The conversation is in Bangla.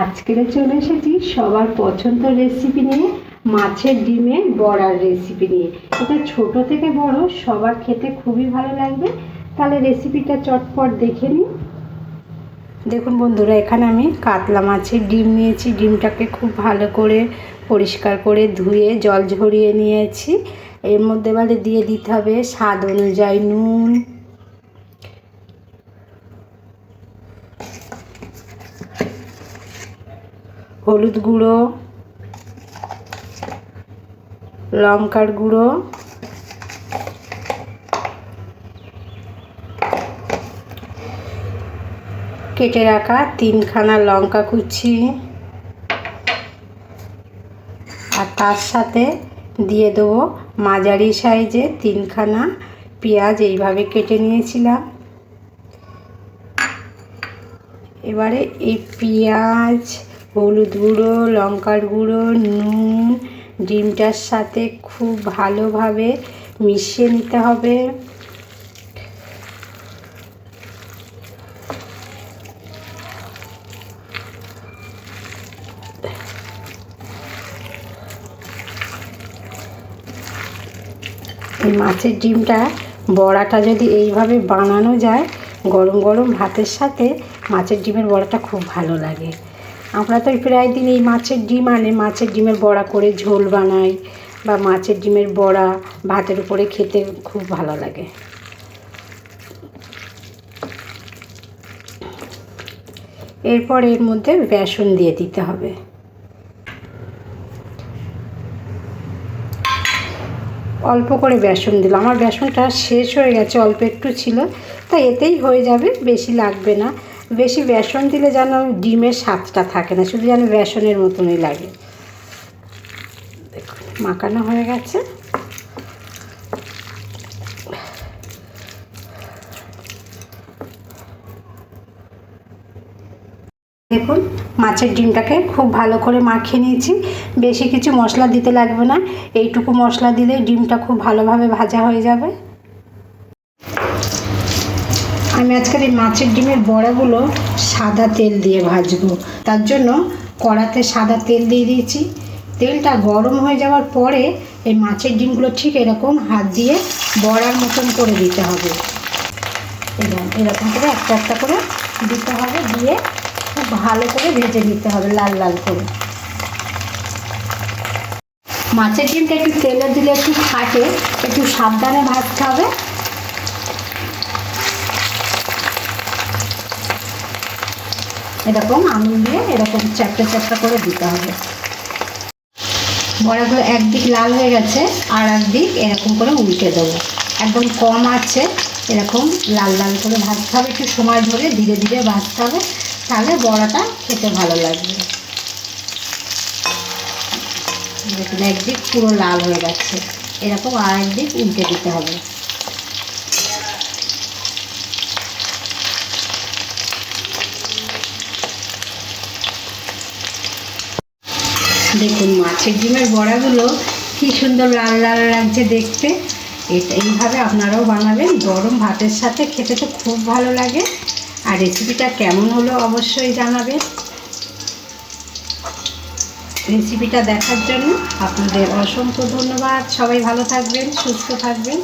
আজকে চলে এসেছি সবার পছন্দ রেসিপি নিয়ে, মাছের ডিমের বড়ার রেসিপি নিয়ে। এটা ছোট থেকে বড়, সবার খেতে খুবই ভালো লাগবে। তাহলে রেসিপিটা চটপট দেখে নিই। দেখুন বন্ধুরা, এখানে আমি কাতলা মাছের ডিম নিয়েছি। ডিমটাকে খুব ভালো করে পরিষ্কার করে ধুয়ে জল ঝরিয়ে নিয়েছি। এর মধ্যে এবারে দিয়ে দিতে হবে স্বাদ অনুযায়ী নুন হলুদ গুঁড়ো, লঙ্কার গুঁড়ো, কেটে রাখা তিনখানা লঙ্কা কুচি আর তার সাথে দিয়ে দেবো মাঝারি সাইজে তিনখানা পেঁয়াজ, এইভাবে কেটে নিয়েছিলাম। এবারে এই পেঁয়াজ হলুদ গুঁড়ো, লঙ্কার গুঁড়ো, নুন, ডিমটার সাথে খুব ভালোভাবে মিশিয়ে নিতে হবে। মাছের ডিমটা বড়াটা যদি এইভাবে বানানো যায়, গরম গরম ভাতের সাথে মাছের ডিমের বড়াটা খুব ভালো লাগে। আমরা তো প্রায় দিন এই মাছের ডিম আনে, মাছের ডিমের বড়া করে ঝোল বানাই বা মাছের ডিমের বড়া ভাতের উপরে খেতে খুব ভালো লাগে। এরপর এর মধ্যে বেসন দিয়ে দিতে হবে। অল্প করে বেসন দিলাম। আমার বেসনটা শেষ হয়ে গেছে, অল্প একটু ছিল তাই এতেই হয়ে যাবে, বেশি লাগবে না। বেশি বেসন দিলে যেন ডিমের স্বাদটা থাকে না, শুধু যেন বেসনের মতনই লাগে। দেখুন, মাখানো হয়ে গেছে। দেখুন, মাছের ডিমটাকে খুব ভালো করে মাখিয়ে নিয়েছি। বেশি কিছু মশলা দিতে লাগবে না, এইটুকু মশলা দিলে ডিমটা খুব ভালোভাবে ভাজা হয়ে যাবে। আমি আজকের এই মাছের ডিমের বড়াগুলো সাদা তেল দিয়ে ভাজবো। তার জন্য কড়াতে সাদা তেল দিয়ে দিয়েছি। তেলটা গরম হয়ে যাওয়ার পরে এই মাছের ডিমগুলো ঠিক এরকম হাত দিয়ে বড়ার মতন করে দিতে হবে। এবং এরকম করে একটা একটা করে দিতে হবে দিয়ে খুব ভালো করে ভেজে নিতে হবে লাল লাল করে। মাছের ডিমটা একটু তেলে দিলে একটু ফাটে, একটু সাবধানে ভাজতে হবে। এরকম আঙুল দিয়ে এরকম চ্যাপটা চ্যাপটা করে দিতে হবে। বড়াগুলো একদিক লাল হয়ে গেছে, আর একদিক এরকম করে উল্টে দেবো। একদম কম আছে, এরকম লাল লাল করে ভাজতে হবে, একটু সময় ধরে ধীরে ধীরে ভাজতে হবে, তাহলে বড়াটা খেতে ভালো লাগবে। দেখুন, একদিক পুরো লাল হয়ে গেছে, এরকম আর একদিক উল্টে দিতে হবে। দেখুন মাছের ডিমের বড়াগুলো কি সুন্দর লাল লাল লাগছে দেখতে। এটা এইভাবে আপনারাও বানাবেন। গরম ভাতের সাথে খেতে তো খুব ভালো লাগে। আর রেসিপিটা কেমন হলো অবশ্যই জানাবেন। রেসিপিটা দেখার জন্য আপনাদের অসংখ্য ধন্যবাদ। সবাই ভালো থাকবেন, সুস্থ থাকবেন।